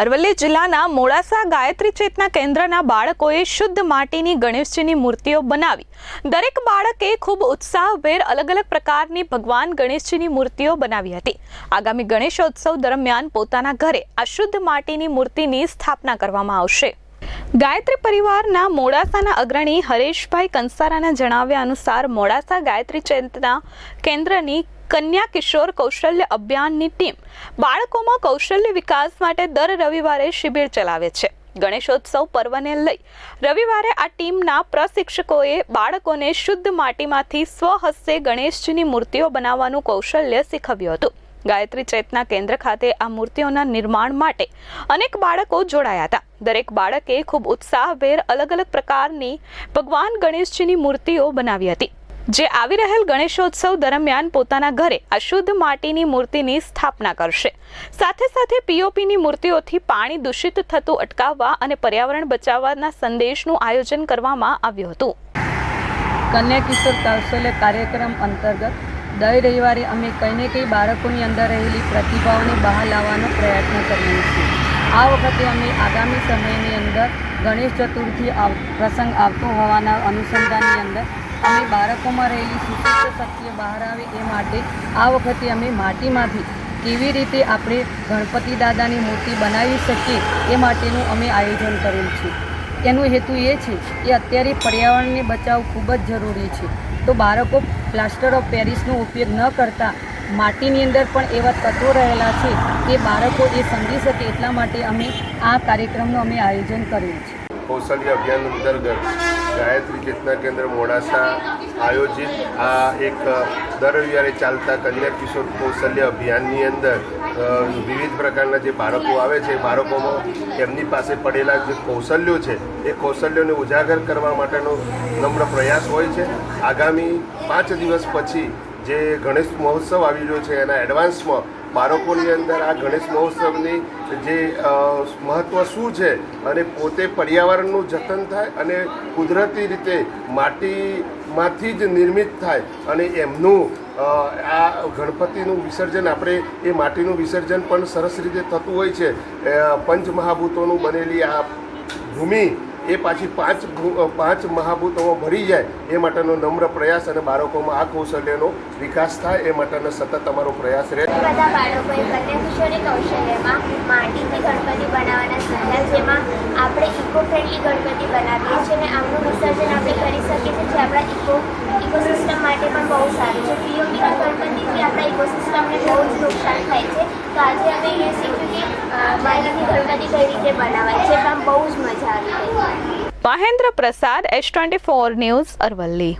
અરવલ્લી જિલ્લાના મોડાસા ગાયત્રી ચેતના કેન્દ્રના બાળકોએ શુદ્ધ માટીની ગણેશજીની મૂર્તિઓ બનાવી. દરેક બાળકે ખૂબ ઉત્સાહભેર અલગ અલગ પ્રકારની ભગવાન ગણેશજીની મૂર્તિઓ બનાવી હતી. આગામી ગણેશોત્સવ દરમિયાન પોતાના ઘરે આ શુદ્ધ માટીની મૂર્તિની સ્થાપના કરવામાં આવશે. ગાયત્રી પરિવારના મોડાસાના અગ્રણી હરેશભાઈ કંસારાના જણાવ્યા અનુસાર મોડાસા ગાયત્રી ચેતના કેન્દ્રની કન્યા કિશોર કૌશલ્ય અભિયાનની ટીમ બાળકોમાં કૌશલ્ય વિકાસ માટે દર રવિવારે શિબિર ચલાવે છે. ગણેશોત્સવ પર્વને લઈ રવિવારે આ ટીમના પ્રશિક્ષકોએ બાળકોને શુદ્ધ માટીમાંથી સ્વહસ્તે ગણેશજીની મૂર્તિઓ બનાવવાનું કૌશલ્ય શીખવ્યું હતું. ગાયત્રી ચેતના કેન્દ્ર ખાતે આ મૂર્તિઓના નિર્માણ માટે અનેક બાળકો જોડાયા હતા. દરેક બાળકે ખૂબ ઉત્સાહભેર અલગ અલગ પ્રકારની ભગવાન ગણેશજીની મૂર્તિઓ બનાવી હતી. જે આવી રહેલ ગણેશોત્સવ દરમિયાન પોતાના ઘરે આ શુદ્ધ માટીની મૂર્તિની સ્થાપના કરશે. સાથે સાથે પીઓપીની મૂર્તિઓથી પાણી દૂષિત થતું અટકાવવા અને પર્યાવરણ બચાવવાના સંદેશનું આયોજન કરવામાં આવ્યું હતું. કન્યા કિશોર કૌશલ્ય કાર્યક્રમ અંતર્ગત દર રવિવારે અમે કંઈ ને કંઈ બાળકોની અંદર રહેલી પ્રતિભાઓને બહાર લાવવાનો પ્રયત્ન કરીએ છીએ. આ વખતે અમે આગામી સમયની અંદર ગણેશ ચતુર્થી આવ, પ્રસંગ આવતો હોવાના અનુસંધાનની અંદર અમે બાળકોમાં રહેલી સુશિષ્ટ શક્તિઓ બહાર આવે એ માટે આ વખતે અમે માટીમાંથી કેવી રીતે આપણે ગણપતિ દાદાની મૂર્તિ બનાવી શકીએ એ માટેનું અમે આયોજન કરેલ છે. એનો હેતુ એ છે કે અત્યારે પર્યાવરણને બચાવ ખૂબ જ જરૂરી છે. તો બાળકો પ્લાસ્ટર ઓફ પેરિસનો ઉપયોગ ન કરતા માટીની અંદર પણ એવા તત્વો રહેલા છે કે બાળકો એ સમજી શકે એટલા માટે અમે આ કાર્યક્રમનું અમે આયોજન કર્યું છે. કૌશલ્ય અભિયાન અંતર્ગત ગાયત્રી ચેતના કેન્દ્ર મોડાસા આયોજિત આ એક દર રવિવારે ચાલતા કન્યા કિશોર કૌશલ્ય અભિયાનની અંદર વિવિધ પ્રકારના જે બાળકો આવે છે બાળકોમાં એમની પાસે પડેલા જે કૌશલ્યો છે, એ કૌશલ્યોને ઉજાગર કરવા માટેનો નમ્ર પ્રયાસ હોય છે. આગામી પાંચ દિવસ પછી જે ગણેશ મહોત્સવ આવી રહ્યો છે, એના એડવાન્સમાં બાળકોની અંદર આ ગણેશ મહોત્સવની જે મહત્ત્વ શું છે અને પોતે પર્યાવરણનું જતન થાય અને કુદરતી રીતે માટીમાંથી જ નિર્મિત થાય અને એમનું આ ગણપતિનું વિસર્જન આપણે એ માટીનું વિસર્જન પણ સરસ રીતે થતું હોય છે. પંચમહાભૂતોનું બનેલી આ ભૂમિ એ પાછી પાંચ પાંચ મહાભૂતોમાં ભરી જાય એ માટેનો નમ્ર પ્રયાસ અને બાળકોમાં આ કૌશલ્યનો વિકાસ થાય એ માટેનો સતત અમારો પ્રયાસ રહે. બધા બાળકોએ કન્યા કૌશલ્યમાં માટીથી ગણપતિ બનાવવાના સલાહ જેમાં આપણે ઇકો ફ્રેન્ડલી ગણપતિ બનાવીએ છીએ અને આમનું વિસર્જન આપણે જે આપણા ઇકો ઇકોસિસ્ટમ માટે પણ બહુ સારું છે. પીઓપીના ગણપતિથી આપણા ઇકોસિસ્ટમને બહુ જ નુકસાન થાય છે. તો આજે અમે એ શીખ્યું કે માટીથી ગણપતિ કઈ રીતે બનાવાય છે પણ બહુ જ મજા આવી ગઈ. Mahendra Prasad S twenty four news Aravalli.